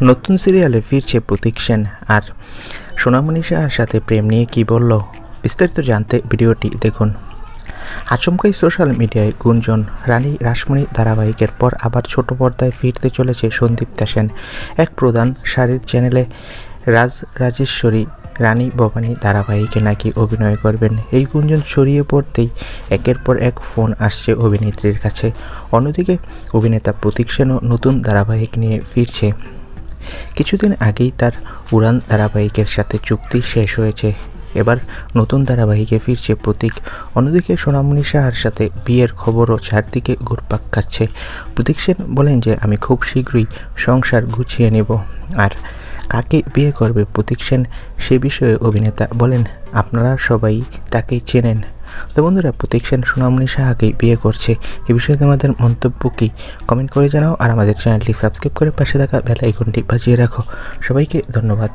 নতুন সিরিয়ালে ফিরছে প্রতীক সেন আর সোনামণি শাহর সাথে প্রেম নিয়ে কি বলল? বিস্তারিত জানতে ভিডিওটি দেখুন। আচমকাই সোশ্যাল মিডিয়ায় গুঞ্জন, রানী রাসমণি ধারাবাহিকের পর আবার ছোট পর্দায় ফিরতে চলেছে সন্দীপ্তা সেন, এক প্রধান শাড়ির চ্যানেলে রাজ রাজেশ্বরী, রানী ভবানী ধারাবাহিকে নাকি অভিনয় করবেন? এই গুঞ্জন ছড়িয়ে পড়তেই একের পর এক ফোন আসছে অভিনেত্রীর কাছে। অন্যদিকে অভিনেতা প্রতীক সেনও নতুন ধারাবাহিক নিয়ে ফিরছে। কিছুদিন আগেই তার উড়ান ধারাবাহিকের সাথে চুক্তি শেষ হয়েছে। এবার নতুন ধারাবাহিকে ফিরছে প্রতীক। অন্যদিকে সোনামণি সাহার সাথে বিয়ের খবরও চারদিকে ঘুরপাক খাচ্ছে। প্রতীক সেন বলেন যে, আমি খুব শীঘ্রই সংসার গুছিয়ে নেব। আর কাকে বিয়ে করবে প্রতীক সেন সে বিষয়ে অভিনেতা বলেন, আপনারা সবাই তাকেই চেনেন। তো বন্ধুরা, প্রতীক সেন সোনামণি সাহাকেই বিয়ে করছে। এ বিষয়ে তোমাদের মন্তব্য কী? কমেন্ট করে জানাও আর আমাদের চ্যানেলটি সাবস্ক্রাইব করে পাশে থাকা বেল আইকনটি বাজিয়ে রাখো। সবাইকে ধন্যবাদ।